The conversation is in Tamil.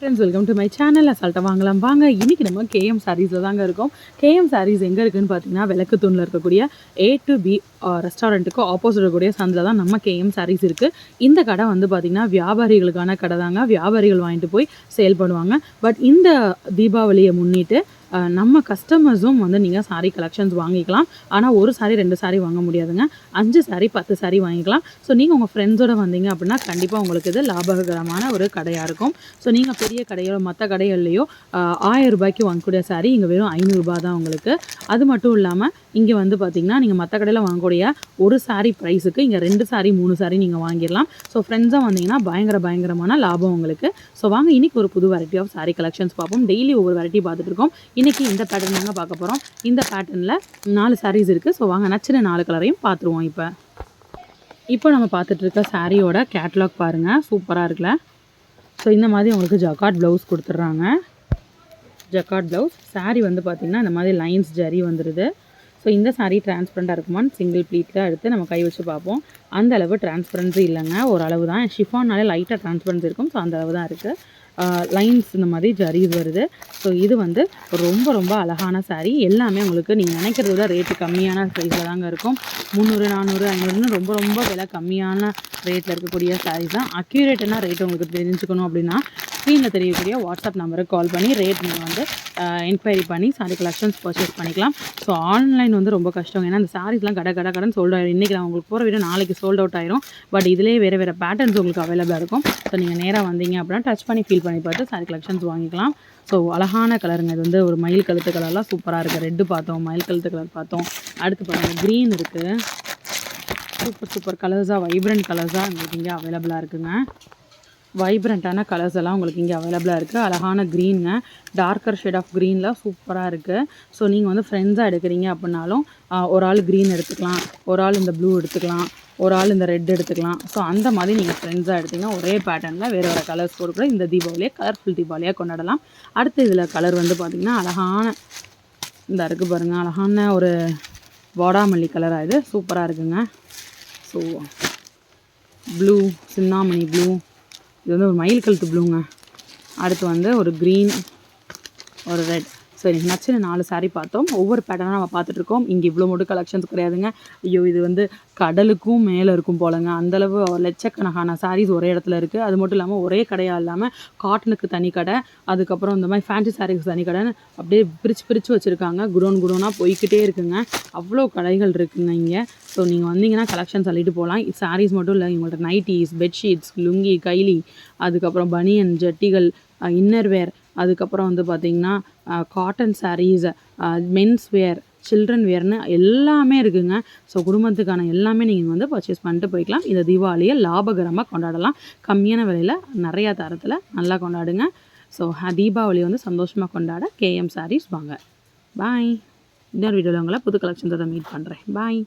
Friends welcome to my channel அசால்ட்டாக வாங்கலாம். வாங்க இன்றைக்கி நம்ம கேஎம் சாரீஸில் தாங்க இருக்கோம். கேஎம் சாரீஸ் எங்கே இருக்குதுன்னு பார்த்தீங்கன்னா விளக்கு தூணில் இருக்கக்கூடிய ஏ டு பி ரெஸ்டாரண்ட்டுக்கு ஆப்போசிட் இருக்கக்கூடிய சந்தில் தான் நம்ம கேஎம் சாரீஸ் இருக்குது இந்த கடை வந்து பார்த்திங்கன்னா வியாபாரிகளுக்கான கடை தாங்க. வியாபாரிகள் வாங்கிட்டு போய் சேல் பண்ணுவாங்க. பட் இந்த தீபாவளியை முன்னிட்டு நம்ம கஸ்டமர்ஸும் வந்து நீங்கள் சாரீ கலெக்ஷன்ஸ் வாங்கிக்கலாம். ஆனால் ஒரு சாரீ ரெண்டு சாரீ வாங்க முடியாதுங்க. அஞ்சு சாரீ பத்து சாரீ வாங்கிக்கலாம். ஸோ நீங்கள் உங்கள் ஃப்ரெண்ட்ஸோட வந்தீங்க அப்படின்னா கண்டிப்பாக உங்களுக்கு இது லாபகரமான ஒரு கடையாக இருக்கும். ஸோ நீங்கள் பெரிய கடையோ மற்ற கடைகள்லையோ ஆயிரம் ரூபாய்க்கு வாங்கக்கூடிய சாரீ இங்கே வெறும் ஐநூறுரூபா தான் உங்களுக்கு. அது மட்டும் இல்லாமல் இங்கே வந்து பார்த்தீங்கன்னா நீங்கள் மற்ற கடையில் வாங்கக்கூடிய ஒரு சாரீ ப்ரைஸுக்கு இங்கே ரெண்டு சாரீ மூணு சாரீ நீங்கள் வாங்கிடலாம். ஸோ ஃப்ரெண்ட்ஸாக வந்தீங்கன்னா பயங்கர பயங்கரமான லாபம் உங்களுக்கு. ஸோ வாங்க இன்னைக்கு ஒரு புது வெரைட்டி ஆஃப் சாரீ கலெக்ஷன்ஸ் பார்ப்போம். டெய்லி ஒவ்வொரு வெரைட்டி பார்த்துட்டு இருக்கோம். இன்றைக்கி இந்த பேட்டர்ன் தாங்க பார்க்க போகிறோம் இந்த பேட்டர்னில் நாலு சாரீஸ் இருக்குது ஸோ வாங்க நச்சின நாலு கலரையும் பார்த்துருவோம் இப்போ. இப்போ நம்ம பார்த்துட்டு இருக்க சாரியோட கேட்லாக் பாருங்கள் சூப்பராக இருக்குல்ல? ஸோ இந்த மாதிரி உங்களுக்கு ஜக்காட் ப்ளவுஸ் கொடுத்துட்றாங்க. ஜக்காட் ப்ளவுஸ் சாரீ வந்து பார்த்திங்கன்னா இந்த மாதிரி லைன்ஸ் ஜரி வந்துடுது ஸோ இந்த சாரீ டிரான்ஸ்பரண்ட்டாக இருக்குமான்னு சிங்கிள் ப்ளீட்டில் எடுத்து நம்ம கை வச்சு பார்ப்போம். அந்த அளவு டிரான்ஸ்பரன்சி இல்லைங்க. ஒரு அளவு தான். ஷிஃபான்னாலே லைட்டாக டிரான்ஸ்பரன்சி இருக்கும். ஸோ அந்த அளவு தான் இருக்குது லைன்ஸ் இந்த மாதிரி ஜரீஸ் வருது. ஸோ இது வந்து ரொம்ப ரொம்ப அழகான சாரீ எல்லாமே உங்களுக்கு நீங்கள் நினைக்கிறத விட ரேட்டு கம்மியான சைஸில் தாங்க இருக்கும். முந்நூறு நானூறு ஐநூறுன்னு ரொம்ப ரொம்ப விலை கம்மியான ரேட்டில் இருக்கக்கூடிய சாரீஸ் தான். அக்யூரேட்டான ரேட் உங்களுக்கு தெரிஞ்சுக்கணும் அப்படின்னா ஸ்க்ரீனில் தெரியக்கூடிய வாட்ஸ்அப் நம்பருக்கு கால் பண்ணி ரேட் நீங்கள் வந்து என்கொயரி பண்ணி சாரி கலெக்ஷன்ஸ் பர்ச்சேஸ் பண்ணிக்கலாம். ஸோ ஆன்லைன் வந்து ரொம்ப கஷ்டம். ஏன்னா அந்த சாரீஸ்லாம் கடை கடை கடன் சோல்ட் ஆகிடும் இன்றைக்கி நான் உங்களுக்கு போகிற வீடியோ நாளைக்கு சோல்ட் அவுட் ஆயிரும். பட் இதிலே வேறு வேறு பேட்டர்ன்ஸ் உங்களுக்கு அவைலபிளாக இருக்கும். ஸோ நீங்கள் நேராக வந்தீங்க அப்படின்னா டச் பண்ணி ஃபீல் பண்ணி பார்த்து சாரி கலெக்ஷன்ஸ் வாங்கிக்கலாம். ஸோ அழகான கலருங்க இது வந்து ஒரு மயில் கழுத்து கலர்லாம் சூப்பராக இருக்குது ரெட்டு பார்த்தோம் மயில் கழுத்து கலர் பார்த்தோம். அடுத்து பாருங்கள் க்ரீன் இருக்குது சூப்பர் சூப்பர் கலர்ஸாக வைப்ரண்ட் கலர்ஸாக உங்களுக்கு இங்கே அவைலபிளாக இருக்குங்க. வைப்ரண்ட்டான கலர்ஸ் எல்லாம் உங்களுக்கு இங்கே அவைலபிளாக இருக்குது அழகான க்ரீனுங்க டார்க்கர் ஷேட் ஆஃப் க்ரீனில் சூப்பராக இருக்குது ஸோ நீங்கள் வந்து ஃப்ரெண்ட்ஸாக எடுக்கிறீங்க அப்படின்னாலும் ஒரு ஆள் க்ரீன் எடுத்துக்கலாம். ஒரு ஆள் இந்த ப்ளூ எடுத்துக்கலாம். ஒரு ஆள் இந்த ரெட் எடுத்துக்கலாம். ஸோ அந்த மாதிரி நீங்கள் ஃப்ரெண்ட்ஸாக எடுத்தீங்கன்னா ஒரே பேட்டர்னில் வேறு வேறு கலர்ஸ் போட்டு கூட இந்த தீபாவளியை கலர்ஃபுல் தீபாவளியாக கொண்டாடலாம். அடுத்து இதில் கலர் வந்து பார்த்திங்கன்னா அழகான இந்த இருக்குது பாருங்கள் அழகான ஒரு வாடாமல்லி கலராக இது. சூப்பராக இருக்குங்க. ஸோ ப்ளூ சின்னாமணி ப்ளூ இது வந்து ஒரு மயில் கழுத்து ப்ளூங்க அடுத்து வந்து ஒரு க்ரீன் ஒரு ரெட் சரி நச்சுன்னு நாலு சாரீ பார்த்தோம். ஒவ்வொரு பேட்டர்னாக நம்ம பார்த்துட்ருக்கோம் இங்கே இவ்வளோ மட்டும் கலெக்ஷன்ஸ் கிடையாதுங்க. ஐயோ இது வந்து கடலுக்கும் மேலே இருக்கும் போலங்க. அந்தளவு லட்சக்கணக்கான சாரீஸ் ஒரே இடத்துல இருக்குது அது மட்டும் இல்லாமல் ஒரே கடையாக இல்லாமல் காட்டனுக்கு தனி கடை. அதுக்கப்புறம் இந்த மாதிரி ஃபேன்சி சாரீஸ் தனி கடைன்னு அப்படியே பிரித்து பிரித்து வச்சுருக்காங்க. குடோன் குடோனாக போய்க்கிட்டே இருக்குங்க. அவ்வளோ கடைகள் இருக்குங்க இங்கே. ஸோ நீங்கள் வந்தீங்கன்னா கலெக்ஷன் சொல்லிட்டு போகலாம். சாரீஸ் மட்டும் இல்லை உங்கள்கிட்ட நைட்டிஸ் பெட்ஷீட்ஸ் லுங்கி கைலி அதுக்கப்புறம் பனியன் ஜட்டிகள் இன்னர்வேர் அதுக்கப்புறம் வந்து பார்த்திங்கன்னா cotton saris men's wear children வேர்னு எல்லாமே இருக்குங்க. ஸோ குடும்பத்துக்கான எல்லாமே நீங்கள் வந்து பர்ச்சேஸ் பண்ணிட்டு போய்க்கலாம். இந்த தீபாவளியை லாபகரமாக கொண்டாடலாம். கம்மியான விலையில் நிறையா தரத்தில் நல்லா கொண்டாடுங்க. ஸோ தீபாவளி வந்து சந்தோஷமாக கொண்டாட கேஎம் சாரீஸ் வாங்க. பாய் இன்னொரு வீடியோவில் உங்களை புது கலெக்ஷன்ஸோட மீட் பண்ணுறேன் பாய்